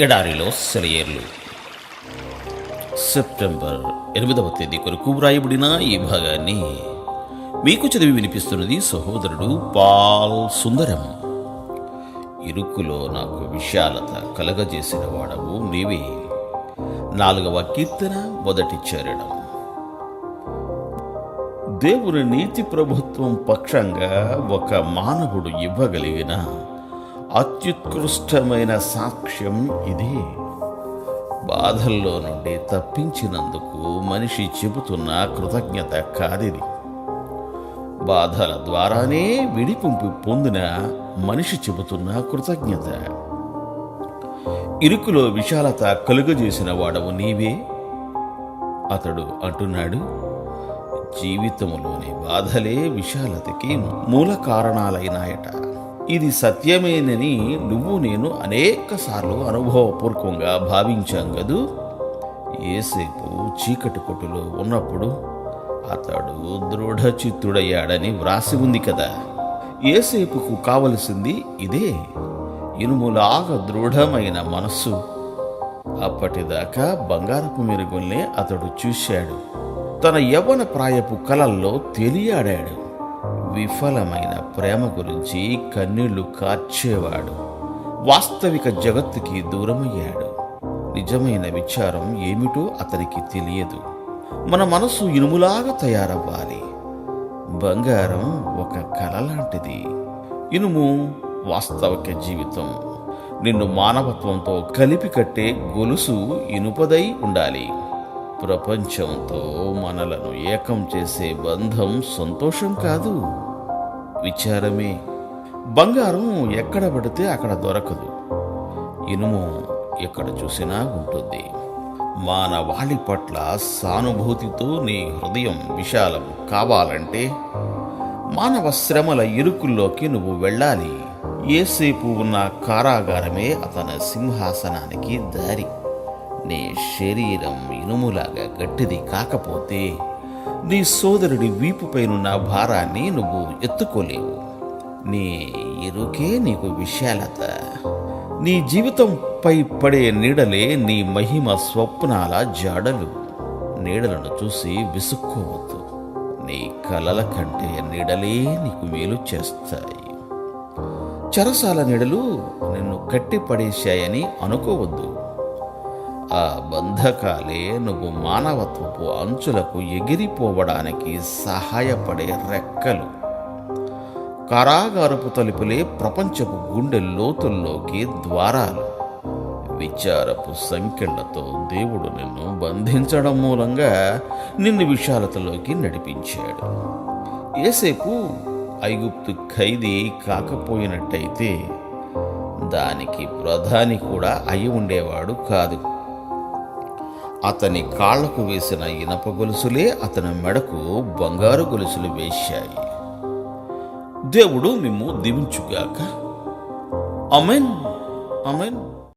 ఎడారిలో సెలయేర్లు. సెప్టెంబర్ ఎనిమిదవ తేదీ కొరకు వ్రాయబడిన ఈ భాగాన్ని మీకు చదివి వినిపిస్తున్నది సహోదరుడు పాల్ సుందరం. ఇరుకులో నాకు విశాలత కలగజేసిన వాడవు నీవే. నాలుగవ కీర్తన మొదటి చేరడం దేవుని నీతి ప్రభుత్వం పక్షంగా ఒక మానవుడు ఇవ్వగలిగిన అత్యుత్కృష్టమైన సాక్ష్యం ఇది. బాధల్లో నుండి తప్పించినందుకు మనిషి చెబుతున్న కృతజ్ఞత కాదిది బాధల ద్వారానే విడిపింపు పొందిన మనిషి చెబుతున్న కృతజ్ఞత. ఇరుకులో విశాలత కలుగజేసిన వాడవు నీవే? అతడు అంటున్నాడు జీవితంలోని బాధలే విశాలతకి మూల కారణాలైనాయట. ఇది సత్యమేనని నువ్వు నేను అనేక సార్లు అనుభవపూర్వకంగా భావించాం కదూ? ఏసేపు చీకటి కొట్టులో ఉన్నప్పుడు అతడు దృఢచిత్తుడయ్యాడని వ్రాసి ఉంది కదా. ఏసేపుకు కావలసింది ఇదే. ఇనుములాగా దృఢమైన మనస్సు. అప్పటిదాకా బంగారపు మెరుగుల్నే అతడు చూశాడు. తన యవ్వన ప్రాయపు కలల్లో తెలియాడాడు. విఫలమైన ప్రేమ గురించి కన్నీళ్ళు కార్చేవాడు. వాస్తవిక జగత్తుకి దూరమయ్యాడు. నిజమైన విచారం ఏమిటో అతనికి తెలియదు. మన మనసు ఇనుములాగా తయారవ్వాలి. బంగారం ఒక కల లాంటిది. ఇనుము వాస్తవిక జీవితం. నిన్ను మానవత్వంతో కలిపి కట్టే గొలుసు ఇనుపదై ఉండాలి. ప్రపంచంతో మనలను ఏకం చేసే బంధం సంతోషం కాదు. విచారమే. బంగారం ఎక్కడ పడితే అక్కడ దొరకదు. ఇనుము ఎక్కడ చూసినా ఉంటుంది. మానవాళి పట్ల సానుభూతితో నీ హృదయం విశాలం కావాలంటే మానవ శ్రమల ఇరుకుల్లోకి నువ్వు వెళ్ళాలి. ఏసేపు ఉన్న కారాగారమే అతని సింహాసనానికి దారి. నీ శరీరం ఇనుములాగా గట్టిది కాకపోతే నీ సోదరుడి వీపుపైనున్న భారాన్ని నువ్వు ఎత్తుకోలేవు. నీ ఎరుకే నీకు విశాలత. నీ జీవితంపై పడే నీడలే నీ మహిమ స్వప్నాల జాడలు. నీడలను చూసి విసుక్కోవద్దు. నీ కలల కంటే నీడలే నీకు మేలు చేస్తాయి. చరసాల నీడలు నిన్ను కట్టి పడేశాయని అనుకోవద్దు. ఆ బంధకాలే నువ్వు మానవత్వపు అంచులకు ఎగిరిపోవడానికి సహాయపడే రెక్కలు. కారాగారపు తలుపులే ప్రపంచపు గుండె లోతుల్లోకి ద్వారాలు. విచారపు సంఖ్యలతో దేవుడు నిన్ను బంధించడం మూలంగా నిన్ను విశాలతలోకి నడిపించాడు. ఏసేపు ఐగుప్తు ఖైదీ కాకపోయినట్టయితే దానికి ప్రధాని కూడా అయి ఉండేవాడు కాదు. అతని కాళ్ళకు వేసిన ఇనప గొలుసులే అతని మెడకు బంగారు గొలుసులు వేశాయి. దేవుడు మిమ్ము దీవించుగాక. Amen amen